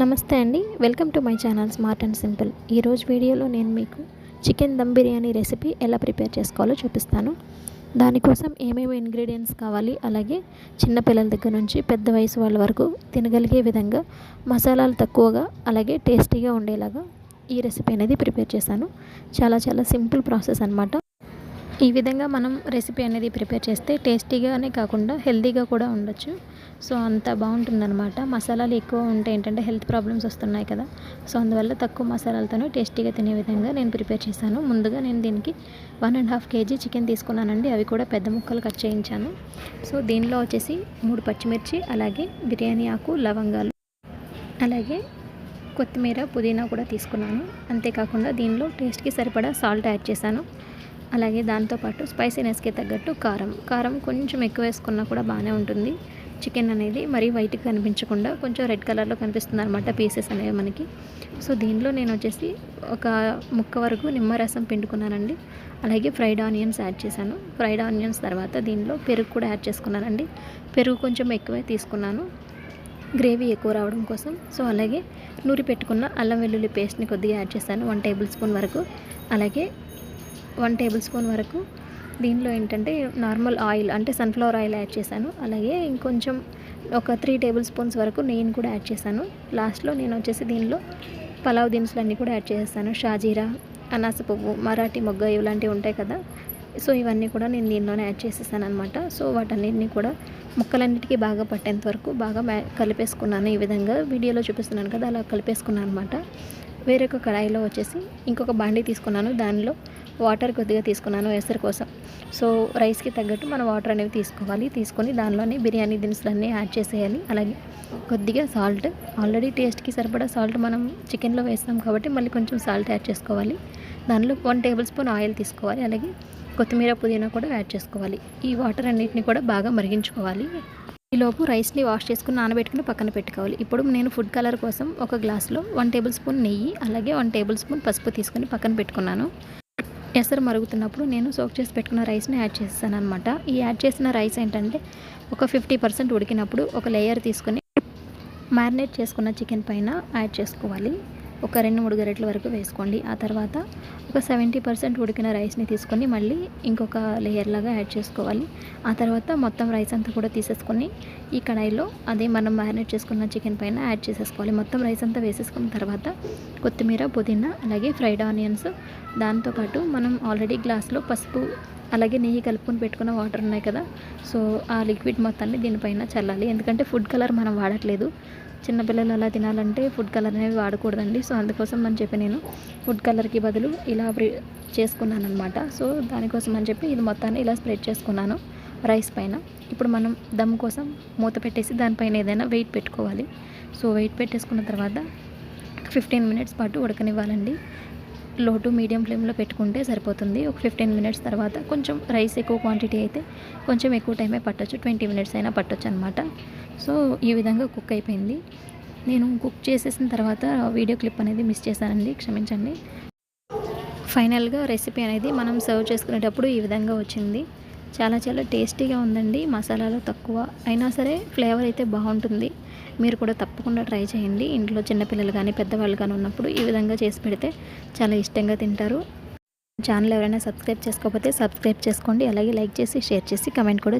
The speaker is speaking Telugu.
నమస్తే అండి. Welcome to my channel smart and simple. ఈరోజు వీడియోలో నేను మీకు చికెన్ దమ్ బిర్యానీ రెసిపీ ఎలా ప్రిపేర్ చేసుకోవాలో చూపిస్తాను. దానికోసం ఏమేమి ఇంగ్రీడియంట్స్ కావాలి అలాగే చిన్నపిల్లల దగ్గర నుంచి పెద్ద వయసు వాళ్ళ వరకు తినగలిగే విధంగా మసాలాలు తక్కువగా అలాగే టేస్టీగా ఉండేలాగా ఈ రెసిపీ అనేది ప్రిపేర్ చేశాను. చాలా చాలా సింపుల్ ప్రాసెస్ అనమాట ఈ విధంగా మనం రెసిపీ అనేది ప్రిపేర్ చేస్తే టేస్టీగానే కాకుండా హెల్తీగా కూడా ఉండొచ్చు. సో అంత బాగుంటుందన్నమాట. మసాలాలు ఎక్కువ ఉంటే ఏంటంటే హెల్త్ ప్రాబ్లమ్స్ వస్తున్నాయి కదా. సో అందువల్ల తక్కువ మసాలాలతోనే టేస్టీగా తినే విధంగా నేను ప్రిపేర్ చేశాను. ముందుగా నేను దీనికి one and half KG chicken తీసుకున్నానండి. అవి కూడా పెద్ద ముక్కలు కట్ చేయించాను. సో దీనిలో వచ్చేసి మూడు పచ్చిమిర్చి అలాగే బిర్యానీ ఆకు లవంగాలు అలాగే కొత్తిమీర పుదీనా కూడా తీసుకున్నాను. అంతేకాకుండా దీనిలో టేస్ట్కి సరిపడా సాల్ట్ యాడ్ చేశాను. అలాగే దాంతోపాటు స్పైసీనెస్కి తగ్గట్టు కారం. కారం కొంచెం ఎక్కువ వేసుకున్నా కూడా బాగానే ఉంటుంది. చికెన్ అనేది మరీ వైట్గా కనిపించకుండా కొంచెం రెడ్ కలర్లో కనిపిస్తుంది అనమాట పీసెస్ అనేవి మనకి. సో దీనిలో నేను వచ్చేసి ఒక ముక్క వరకు నిమ్మరసం పిండుకున్నానండి. అలాగే ఫ్రైడ్ ఆనియన్స్ యాడ్ చేశాను. ఫ్రైడ్ ఆనియన్స్ తర్వాత దీనిలో పెరుగు కూడా యాడ్ చేసుకున్నానండి. పెరుగు కొంచెం ఎక్కువే తీసుకున్నాను. గ్రేవీ ఎక్కువ రావడం కోసం. సో అలాగే నూరి పెట్టుకున్న అల్లం వెల్లుల్లి పేస్ట్ని కొద్దిగా యాడ్ చేశాను. వన్ టేబుల్ స్పూన్ వరకు. అలాగే వన్ టేబుల్ స్పూన్ వరకు. దీనిలో ఏంటంటే నార్మల్ ఆయిల్ అంటే సన్ఫ్లవర్ ఆయిల్ యాడ్ చేశాను. అలాగే ఇంకొంచెం ఒక త్రీ టేబుల్ స్పూన్స్ వరకు నెయ్యిని కూడా యాడ్ చేశాను. లాస్ట్లో నేను వచ్చేసి దీనిలో పలావ్ దినుసులు అన్నీ కూడా యాడ్ చేసేసాను. షాజీరా అనాస పువ్వు మరాఠీ మొగ్గ ఇలాంటివి ఉంటాయి కదా. సో ఇవన్నీ కూడా నేను దీనిలోనే యాడ్ చేసేసాను అనమాట సో వాటన్నిటిని కూడా ముక్కలన్నిటికీ బాగా పట్టేంత వరకు బాగా కలిపేసుకున్నాను ఈ విధంగా. వీడియోలో చూపిస్తున్నాను కదా అలా కలిపేసుకున్నాను అనమాట వేరొక కడాయిలో వచ్చేసి ఇంకొక బాండీ తీసుకున్నాను. దానిలో వాటర్ కొద్దిగా తీసుకున్నాను ఎసరు కోసం. సో రైస్కి తగ్గట్టు మనం వాటర్ అనేవి తీసుకోవాలి. తీసుకొని దానిలోనే బిర్యానీ దినుసులన్నీ యాడ్ చేసేయాలి. అలాగే కొద్దిగా సాల్ట్. ఆల్రెడీ టేస్ట్కి సరిపడా సాల్ట్ మనం చికెన్లో వేస్తాం కాబట్టి మళ్ళీ కొంచెం సాల్ట్ యాడ్ చేసుకోవాలి. దానిలో వన్ టేబుల్ స్పూన్ ఆయిల్ తీసుకోవాలి. అలాగే కొత్తిమీర పుదీనా కూడా యాడ్ చేసుకోవాలి. ఈ వాటర్ అన్నిటిని కూడా బాగా మరిగించుకోవాలి. ఈలోపు రైస్ని వాష్ చేసుకుని నానబెట్టుకుని పక్కన పెట్టుకోవాలి. ఇప్పుడు నేను ఫుడ్ కలర్ కోసం ఒక గ్లాస్లో వన్ టేబుల్ స్పూన్ నెయ్యి అలాగే వన్ టేబుల్ స్పూన్ పసుపు తీసుకొని పక్కన పెట్టుకున్నాను. ఎసరు మరుగుతున్నప్పుడు నేను సోక్ చేసి పెట్టుకున్న రైస్ని యాడ్ చేస్తాను అనమాట ఈ యాడ్ చేసిన రైస్ ఏంటంటే ఒక ఫిఫ్టీ పర్సెంట్ ఉడికినప్పుడు ఒక లేయర్ తీసుకొని మ్యారినేట్ చేసుకున్న చికెన్ పైన యాడ్ చేసుకోవాలి. ఒక రెండు మూడు గరెట్ల వరకు వేసుకోండి. ఆ తర్వాత ఒక సెవెంటీ పర్సెంట్ ఉడికిన రైస్ని తీసుకొని మళ్ళీ ఇంకొక లేయర్ లాగా యాడ్ చేసుకోవాలి. ఆ తర్వాత మొత్తం రైస్ అంతా కూడా తీసేసుకొని ఈ కడాయిలో అదే మనం మ్యారినేట్ చేసుకున్న చికెన్ పైన యాడ్ చేసేసుకోవాలి. మొత్తం రైస్ అంతా వేసేసుకున్న తర్వాత కొత్తిమీర పుదీనా అలాగే ఫ్రైడ్ ఆనియన్స్ దాంతోపాటు మనం ఆల్రెడీ గ్లాస్లో పసుపు అలాగే నెయ్యి కలుపుకొని పెట్టుకున్న వాటర్ ఉన్నాయి కదా సో ఆ లిక్విడ్ మొత్తాన్ని దీనిపైన చల్లాలి. ఎందుకంటే ఫుడ్ కలర్ మనం వాడట్లేదు. చిన్నపిల్లలు అలా తినాలంటే ఫుడ్ కలర్ అనేవి వాడకూడదండి. సో అందుకోసం అని చెప్పి నేను ఫుడ్ కలర్కి బదులు ఇలా చేసుకున్నాను అనమాట సో దానికోసం అని చెప్పి ఇది మొత్తాన్ని ఇలా స్ప్రెడ్ చేసుకున్నాను రైస్ పైన. ఇప్పుడు మనం దమ్ కోసం మూత పెట్టేసి దానిపైన ఏదైనా వెయిట్ పెట్టుకోవాలి. సో వెయిట్ పెట్టేసుకున్న తర్వాత ఫిఫ్టీన్ మినిట్స్ పాటు ఉడకనివ్వాలండి. లో టు మీడియం ఫ్లేమ్లో పెట్టుకుంటే సరిపోతుంది. ఒక ఫిఫ్టీన్ మినిట్స్ తర్వాత కొంచెం రైస్ ఎక్కువ క్వాంటిటీ అయితే కొంచెం ఎక్కువ టైమే పట్టచ్చు. ట్వంటీ మినిట్స్ అయినా పట్టొచ్చు అనమాట సో ఈ విధంగా కుక్ అయిపోయింది. నేను కుక్ చేసేసిన తర్వాత వీడియో క్లిప్ అనేది మిస్ చేశానండి. క్షమించండి. ఫైనల్గా రెసిపీ అనేది మనం సర్వ్ చేసుకునేటప్పుడు ఈ విధంగా వచ్చింది. చాలా చాలా టేస్టీగా ఉందండి మసాలాలు తక్కువ. అయినా సరే ఫ్లేవర్ అయితే బాగుంటుంది. మీరు కూడా తప్పకుండా ట్రై చేయండి. ఇంట్లో చిన్నపిల్లలు కానీ పెద్దవాళ్ళు కానీ ఉన్నప్పుడు ఈ విధంగా చేసి పెడితే చాలా ఇష్టంగా తింటారు. ఛానల్ ఎవరైనా సబ్స్క్రైబ్ చేసుకోకపోతే సబ్స్క్రైబ్ చేసుకోండి. అలాగే లైక్ చేసి షేర్ చేసి కమెంట్ కూడా